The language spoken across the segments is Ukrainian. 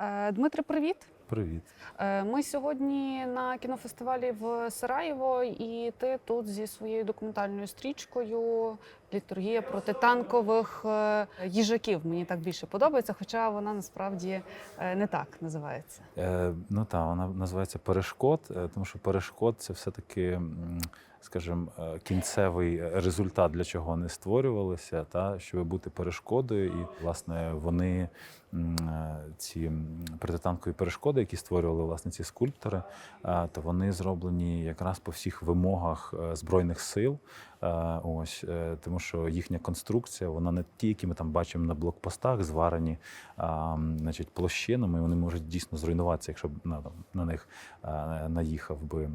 Е, Дмитре, привіт. Привіт. Е, Ми сьогодні на кінофестивалі в Сараєво, і ти тут зі своєю документальною стрічкою Літургія протитанкових е, їжаків. Мені так більше подобається, хоча вона насправді не так називається. Е, ну так, вона називається перешкод, тому що перешкод це все-таки, скажімо, е, кінцевий результат, для чого вони створювалися, та щоб бути перешкодою. І власне вони е, ці протитанкові перешкоди, які створювали власне ці скульптори, е, то вони зроблені якраз по всіх вимогах збройних сил. Ось тому, що їхня конструкція, вона не ті, які ми там бачимо на блокпостах, зварені а, значить, площинами. Вони можуть дійсно зруйнуватися, якщо б на, на них наїхав би.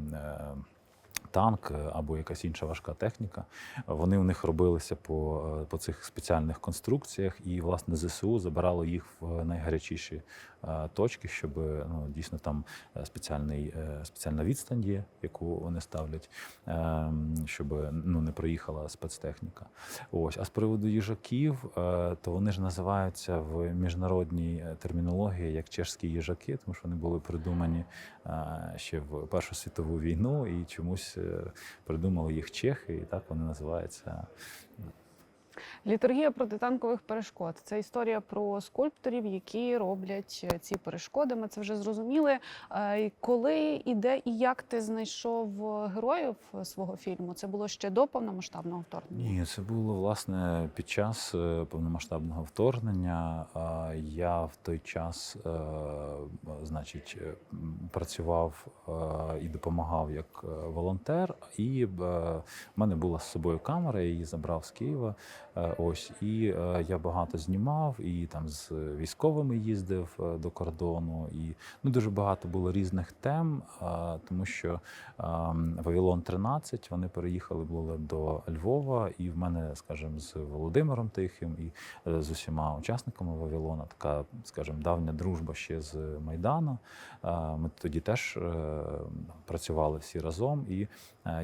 Танк е, або якась інша важка техніка. Вони у них робилися по, е, по цих спеціальних конструкціях, і власне ЗСУ забирало їх в найгарячіші е, точки, щоб ну, дійсно там спеціальний, спеціальна відстань є, яку вони ставлять, е, щоб ну, не проїхала спецтехніка. Ось, а з приводу їжаків, то вони ж називаються в міжнародній термінології як чешські їжаки, тому що вони були придумані ще в Першу світову війну, і чомусь придумали їх чехи, і так вони називаються. Літургія протитанкових перешкод це історія про скульпторів, які роблять е, ці перешкоди. Ми це вже зрозуміли. Е, Коли і де і як ти знайшов е, героїв свого фільму? Це було ще до повномасштабного вторгнення. Ні, це було власне під час повномасштабного вторгнення. Я в той час, значить, працював і допомагав як волонтер, і в мене була з собою камера, я її забрав з Києва. Е, Ось і е, я багато знімав, і там з військовими їздив е, до кордону, і ну дуже багато було різних тем, тому що Вавилон 13 вони переїхали були до Львова, і в мене, скажімо, з Володимиром Тихим і з усіма учасниками Вавилона така, скажімо, давня дружба ще з Майдану. Ми тоді теж працювали всі разом, і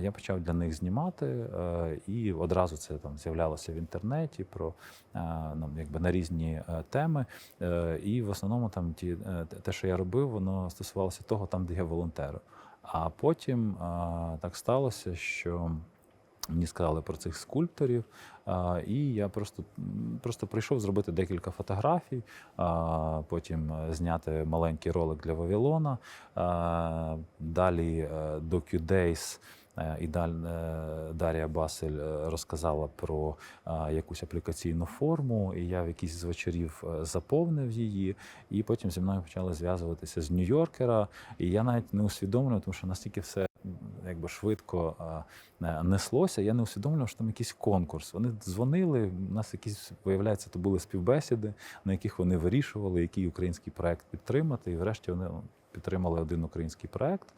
я почав для них знімати, е, і одразу це там з'являлося в інтернеті про е, ну, якби на різні е, теми. Е, І в основному там ті е, те- що я робив, воно стосувалося того, там, де я волонтерю. А потім так сталося, що мені сказали про цих скульпторів, і я просто, просто прийшов зробити декілька фотографій, потім е, зняти маленький ролик для Вавилона. Далі е, DocuDays е, і Даль- е, Дар'я Басель е, розказала про якусь аплікаційну форму, і я в якийсь з вечорів е, заповнив її, і потім зі мною почали зв'язуватися з Нью-Йоркера. І я навіть не усвідомлював, тому що настільки все якби швидко е, неслося. Я не усвідомлював, що там якийсь конкурс. Вони дзвонили. У нас якісь виявляється, то були співбесіди, на яких вони вирішували, який український проект підтримати. І врешті вони підтримали один український проект.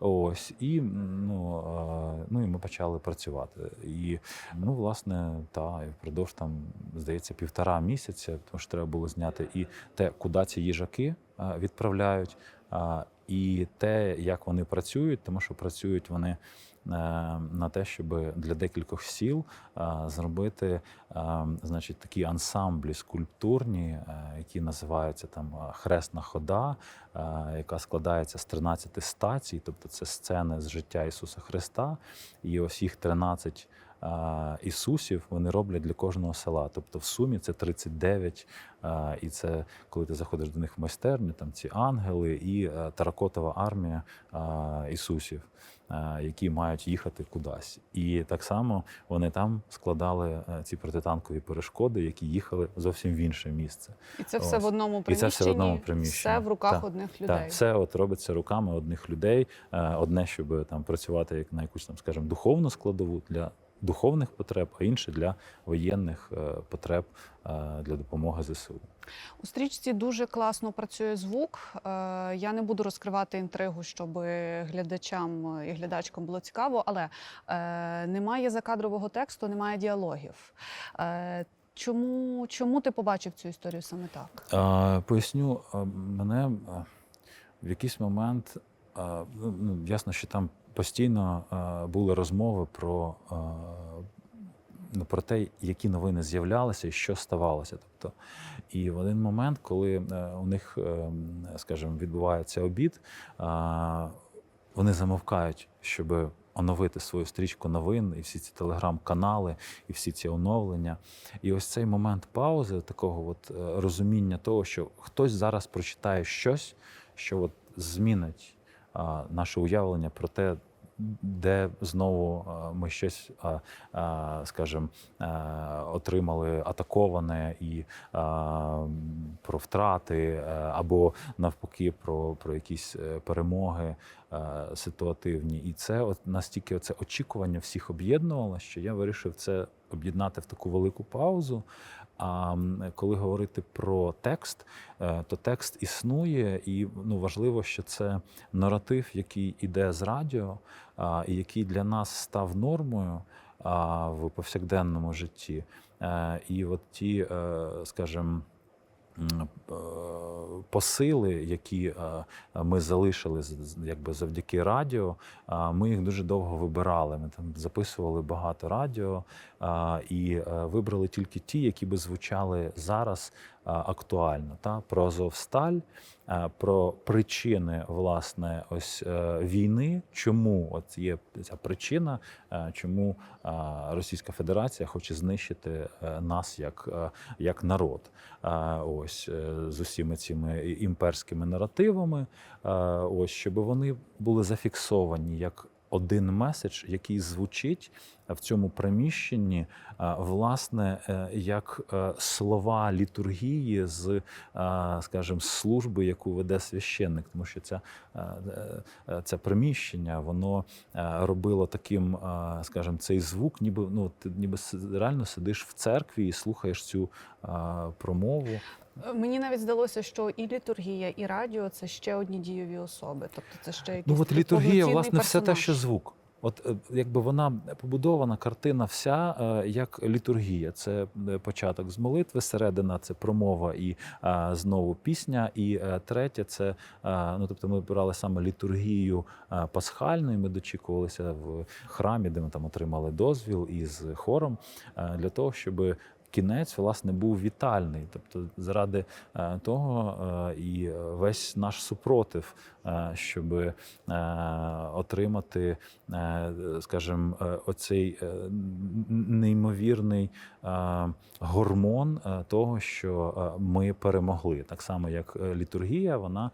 Ось і ну, ну і ми почали працювати. І ну, власне, та і впродовж там здається півтора місяця, тому що треба було зняти і те, куди ці їжаки відправляють, і те, як вони працюють, тому що працюють вони на те, щоб для декількох сіл зробити значить, такі ансамблі скульптурні, е, які називаються там Хресна хода, яка складається з 13 стацій, тобто це сцени з життя Ісуса Христа, і ось їх 13 а, Ісусів вони роблять для кожного села. Тобто в сумі це 39, а, і це коли ти заходиш до них в майстерню, там ці ангели і а, таракотова армія Ісусів, які мають їхати кудись. І так само вони там складали а, ці протитанкові перешкоди, які їхали зовсім в інше місце. І це все Ось. в одному І приміщенні. це все в одному приміщенні. Все в руках Так, одних людей. Так, все от робиться руками одних людей. Е, Одне, щоб там працювати як на якусь там, скажімо, духовну складову для духовних потреб, а інше для воєнних е, потреб е, для допомоги ЗСУ. У стрічці дуже класно працює звук. Е, Я не буду розкривати інтригу, щоб глядачам і глядачкам було цікаво, але немає закадрового тексту, немає діалогів. Чому, чому ти побачив цю історію саме так? Е, Поясню, мене в якийсь момент ну, ну, ясно, що там постійно е, були розмови про е, ну, про те, які новини з'являлися і що ставалося. Тобто, і в один момент, коли е, у них, скажімо, відбувається обід, вони замовкають, щоб оновити свою стрічку новин, і всі ці телеграм-канали, і всі ці оновлення. І ось цей момент паузи, такого от розуміння того, що хтось зараз прочитає щось, що от змінить наше уявлення про те, де знову ми щось, скажімо, отримали атаковане і про втрати, е, або навпаки про, про якісь е, перемоги е, ситуативні. І це от настільки це очікування всіх об'єднувало, що я вирішив це об'єднати в таку велику паузу. А коли говорити про текст, е, то текст існує, і ну важливо, що це наратив, який іде з радіо, і який для нас став нормою в повсякденному житті. Е, І от ті, е, скажімо, посили, які ми залишили якби завдяки радіо, ми їх дуже довго вибирали. Ми там записували багато радіо і е, вибрали тільки ті, які би звучали зараз актуально. Та? Про Азовсталь, про причини власне ось е, війни, чому от є ця причина, е, чому Російська Федерація хоче знищити нас як, як народ. Ось з усіма цими імперськими наративами, ось щоб вони були зафіксовані як один меседж, який звучить в цьому приміщенні, е, власне, е, як е, слова літургії з, скажімо, служби, яку веде священник, тому що ця, це приміщення, воно робило таким, скажімо, цей звук, ніби ну ти ніби реально сидиш в церкві і слухаєш цю промову. Мені навіть здалося, що і літургія, і радіо це ще одні дієві особи. Тобто це ще якісь Ну от літургія, власне, все те, що звук. От е, якби вона побудована картина вся е, як літургія. Це е, початок з молитви, середина це промова і знову пісня. І третє це ну тобто ми брали саме літургію е, пасхальну, і Ми дочікувалися в храмі, де ми там отримали дозвіл із хором для того, щоб Кінець власне був вітальний, тобто заради е, того е, і весь наш супротив, е, щоб отримати, скажімо, оцей неймовірний гормон того, що ми перемогли. Так само, як літургія, вона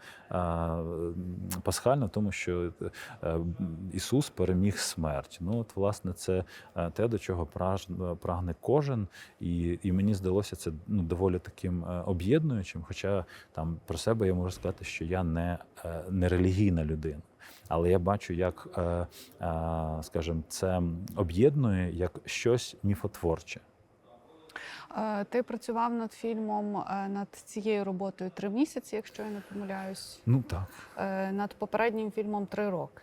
пасхальна, тому що Ісус переміг смерть. Ну, от, власне, це те, до чого прагне кожен. І, і мені здалося це ну, доволі таким е, об'єднуючим. Хоча там про себе я можу сказати, що я не, е, не релігійна людина. Але я бачу, як, е, скажімо, це об'єднує як щось міфотворче. Ти працював над фільмом над цією роботою три місяці, якщо я не помиляюсь. Ну так, Над попереднім фільмом три роки.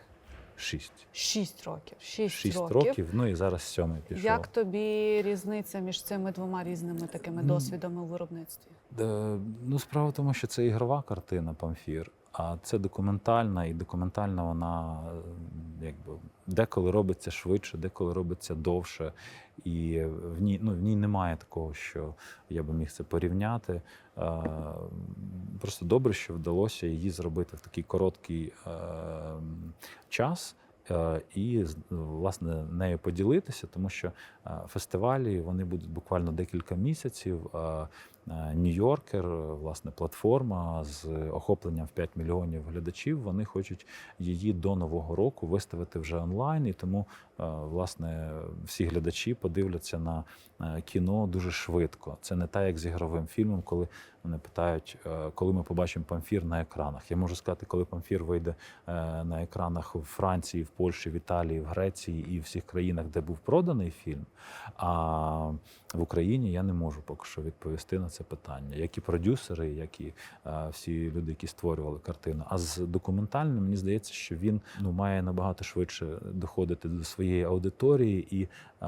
Шість. Шість років. Шість, Шість років. років, ну і зараз сьомий пішов. Як тобі різниця між цими двома різними такими досвідами у виробництві? Е, Ну, справа в тому, що це ігрова картина Памфір, а це документальна, і документальна вона е, якби деколи робиться швидше, деколи робиться довше. І в ній, ну, в ній немає такого, що я би міг це порівняти. Е, Просто добре, що вдалося її зробити в такий короткий е, час. е, І власне нею поділитися, тому що фестивалі вони будуть буквально декілька місяців. Е, е, Нью-Йоркер, е, власне, платформа з охопленням в 5 мільйонів глядачів. Вони хочуть її до нового року виставити вже онлайн, і тому е, власне всі глядачі подивляться на е, кіно дуже швидко. Це не так, як з ігровим фільмом, коли вони питають, е, коли ми побачимо памфір на екранах. Я можу сказати, коли памфір вийде е, на екранах в Франції, в Польщі, в Італії, в Греції і в всіх країнах, де був проданий фільм. А в Україні я не можу поки що відповісти на це питання, як і продюсери, як і е, всі люди, які створювали картину. А з документальним мені здається, що він ну має набагато швидше доходити до своєї аудиторії, і е,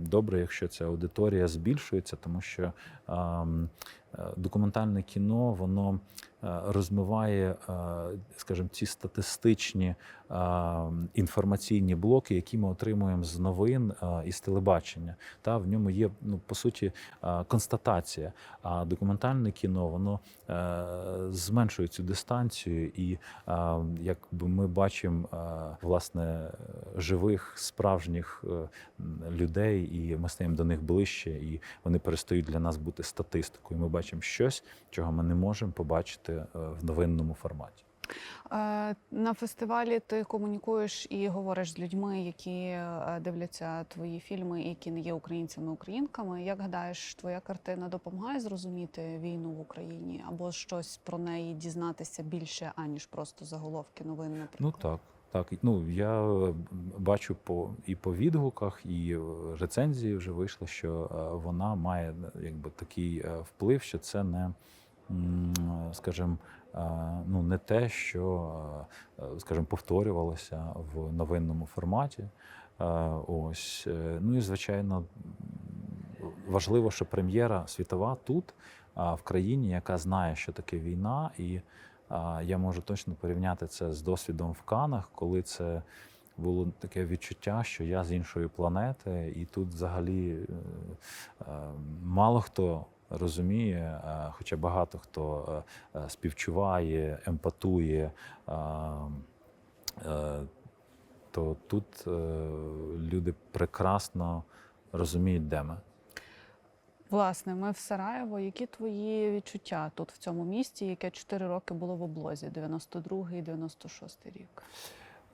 добре, якщо ця аудиторія збільшується, тому що. ем, е, документальне кіно воно е, розмиває, е, скажімо, ці статистичні е, інформаційні блоки, які ми отримуємо з новин е, і з телебачення. Та в ньому є ну по суті констатація. А документальне кіно воно е, зменшує цю дистанцію, і якби ми бачимо власне живих справжніх е, людей, і ми стаємо до них ближче, і вони перестають для нас бути статистикою. Ми бачимо щось, чого ми не можемо побачити е, в новинному форматі. Е, На фестивалі ти комунікуєш і говориш з людьми, які е, дивляться твої фільми, які не є українцями українками. Як гадаєш, твоя картина допомагає зрозуміти війну в Україні або щось про неї дізнатися більше, аніж просто заголовки новин? Наприклад? Ну так. Так, ну я е, бачу по і по відгуках, і рецензії вже вийшли, що вона має якби такий вплив, що це не, скажімо, е, ну не те, що е, е, скажімо, повторювалося в новинному форматі. Ось ну і звичайно важливо, що прем'єра світова тут, в країні, яка знає, що таке війна, і я можу точно порівняти це з досвідом в Канах, коли це було таке відчуття, що я з іншої планети, і тут взагалі мало хто розуміє, е, хоча багато хто е, е, співчуває, емпатує. То тут люди прекрасно розуміють, де ми. Власне, ми в Сараєво. Які твої відчуття тут в цьому місті, яке 4 роки було в облозі, 92-й, 96-й рік?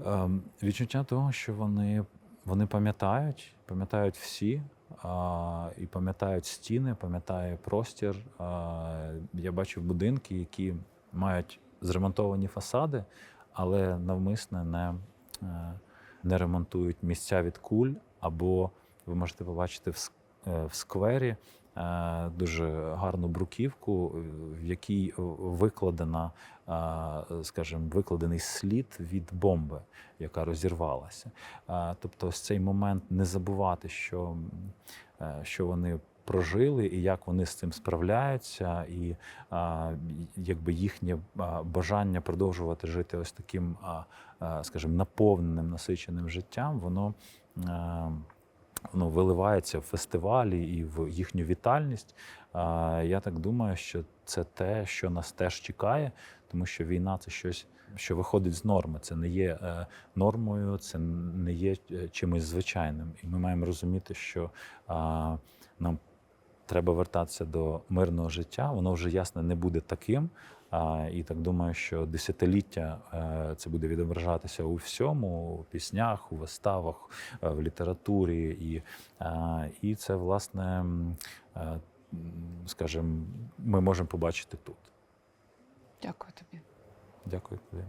Ем, відчуття того, що вони, вони пам'ятають, пам'ятають всі, а, і пам'ятають стіни, пам'ятає простір. А, я бачив будинки, які мають зремонтовані фасади, але навмисне не, е, не ремонтують місця від куль, або ви можете побачити в, е, в сквері. Е, Дуже гарну бруківку, в якій викладена, е, скажімо, викладений слід від бомби, яка розірвалася. Е, Тобто, ось цей момент не забувати, що, е, що вони прожили і як вони з цим справляються, і якби їхнє бажання продовжувати жити ось таким, скажімо, наповненим, насиченим життям, воно. е, Воно виливається в фестивалі і в їхню вітальність. Я так думаю, що це те, що нас теж чекає, тому що війна це щось, що виходить з норми. Це не є е, нормою, це не є е, чимось звичайним. І ми маємо розуміти, що нам треба вертатися до мирного життя. Воно вже ясно не буде таким. І так думаю, що десятиліття е, це буде відображатися у всьому, у піснях, у виставах, е, в літературі. І, е, і це, власне, скажімо, ми можемо побачити тут. Дякую тобі. Дякую тобі.